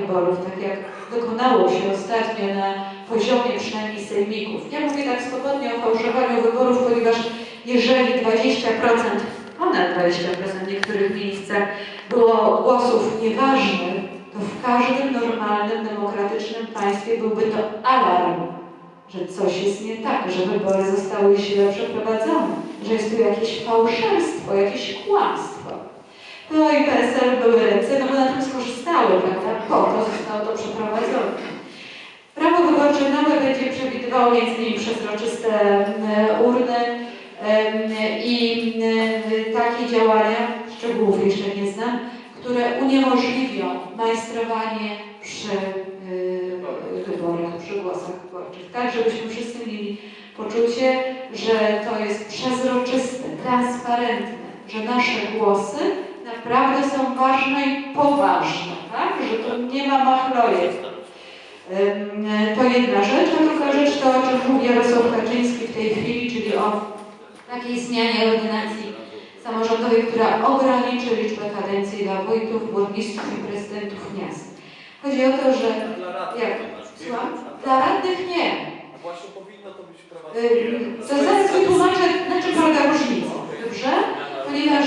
wyborów, tak jak dokonało się ostatnio na poziomie przynajmniej sejmików. Ja mówię tak swobodnie o fałszowaniu wyborów, ponieważ jeżeli 20%, ponad 20% w niektórych miejscach było głosów nieważnych, to w każdym normalnym, demokratycznym państwie byłby to alarm, że coś jest nie tak, że wybory zostały źle przeprowadzone, że jest tu jakieś fałszerstwo, jakieś kłamstwo. No i PSL były ręce, no bo na tym prawda? Po to zostało to przeprowadzone. Prawo wyborcze nowe będzie przewidywało innymi przezroczyste e, urny i e, takie działania, szczegółów jeszcze nie znam, które uniemożliwią majstrowanie przy e, wyborach, przy głosach wyborczych. Tak, żebyśmy wszyscy mieli poczucie, że to jest przezroczyste, transparentne, że nasze głosy naprawdę są ważne i poważne? Że tu nie ma machlojek. Ym, To jedna rzecz, a druga rzecz to, o czym mówi Jarosław Kaczyński w tej chwili, czyli o takiej zmianie ordynacji samorządowej, która ograniczy liczbę kadencji dla wójtów, burmistrzów i prezydentów miast. Chodzi o to, że jak? Słucham? Dla radnych nie. Właśnie powinno to być To zaraz wytłumaczę, na czym polega różnica, dobrze? Ponieważ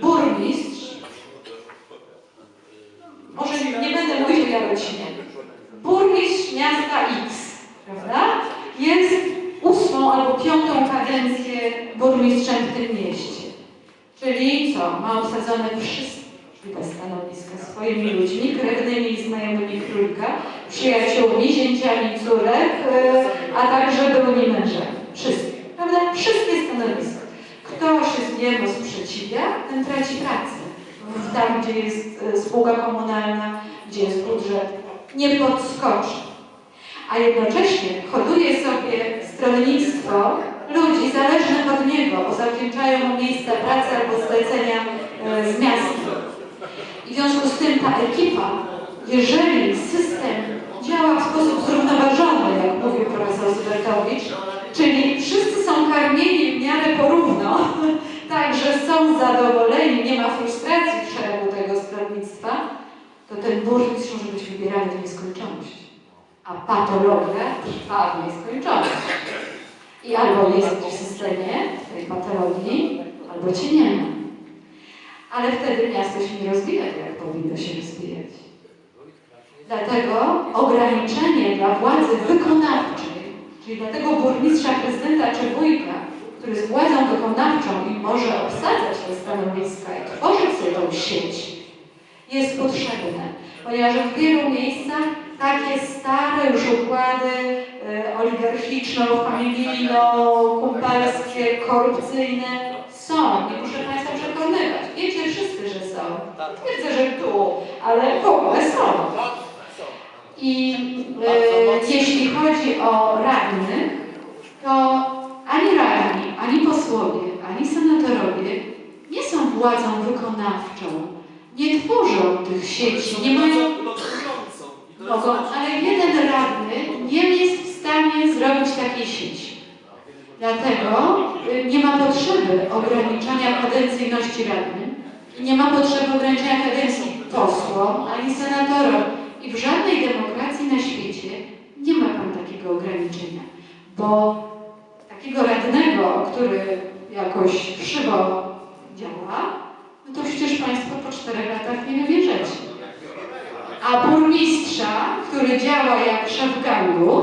burmistrz, może nie będę mówić o Jarocinie, burmistrz miasta X, prawda? Jest ósmą albo piątą kadencję burmistrzem w tym mieście. Czyli co? Ma obsadzone wszystkie możliwe stanowiska swoimi ludźmi, krewnymi i znajomymi królika, przyjaciółmi, zięciami córek, e, a także byłymi mężami. Wszystkie, prawda? Wszystkie stanowiska. Kto się niemu sprzeciwia, ten traci pracę. Tam, gdzie jest e, spółka komunalna, gdzie jest budżet, nie podskoczy. A jednocześnie hoduje sobie stronnictwo ludzi zależnych od niego, bo zawdzięczają mu miejsca pracy albo zlecenia e, z miasta. I w związku z tym ta ekipa, jeżeli system działa w sposób zrównoważony, jak mówił profesor Zbertowicz, czyli wszyscy są karmieni w miarę porówno, tak, że są zadowoleni, nie ma frustracji w szeregu tego stronnictwa, to ten burmistrz może być wybierany w nieskończoność. A patologia trwa w nieskończoność. I albo jest w systemie tej patologii, albo cię nie ma. Ale wtedy miasto się nie rozwija jak powinno się rozwijać. Dlatego ograniczenie dla władzy wykonawczej, czyli dla tego burmistrza, prezydenta czy wójta, który jest władzą wykonawczą i może obsadzać te stanowiska i tworzyć sobie tą sieć, jest potrzebne. Ponieważ w wielu miejscach takie stare już układy e, oligarchiczno-familijno-kumpelskie, korupcyjne są. Nie muszę Państwa przekonywać. Wiecie wszyscy, że są. Twierdzę, że tu, ale w ogóle są. I e, jeśli chodzi o radnych, to ani radni, ani posłowie, ani senatorowie nie są władzą wykonawczą. Nie tworzą tych sieci, nie mają Ale jeden radny nie jest w stanie zrobić takiej sieci. Dlatego y, nie ma potrzeby ograniczania kadencyjności radnym, nie ma potrzeby ograniczenia kadencji posłom ani senatorom. I w żadnej demokracji na świecie nie ma pan takiego ograniczenia, bo takiego radnego, który jakoś krzywo działa, no to przecież Państwo po czterech latach nie wybierzecie. A burmistrza, który działa jak szef gangu,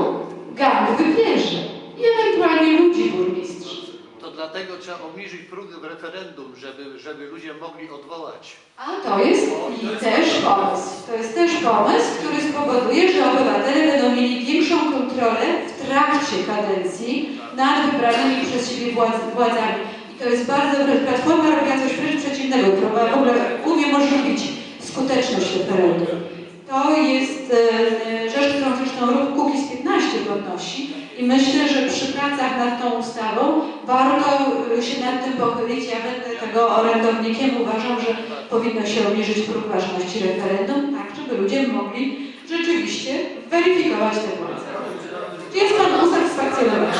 gang wybierze. I ewentualnie ludzi burmistrz. To dlatego trzeba obniżyć próg w referendum, żeby, żeby ludzie mogli odwołać. A to jest i też pomysł. To jest też pomysł, który spowoduje, że obywatele będą mieli większą kontrolę w trakcie kadencji nad wybranymi przez siebie władz- władzami. I to jest bardzo dobre. Platforma robiła coś wręcz przeciwnego, która ma w ogóle uniemożliwić skuteczność referendum. To jest e, rzecz, którą zresztą ruch Kukiz 15 podnosi i myślę, że przy pracach nad tą ustawą warto e, się nad tym pochylić. Ja będę tego orędownikiem. Uważam, że powinno się obniżyć próg ważności referendum, tak żeby ludzie mogli rzeczywiście weryfikować te władze. Czy jest Pan usatysfakcjonowany?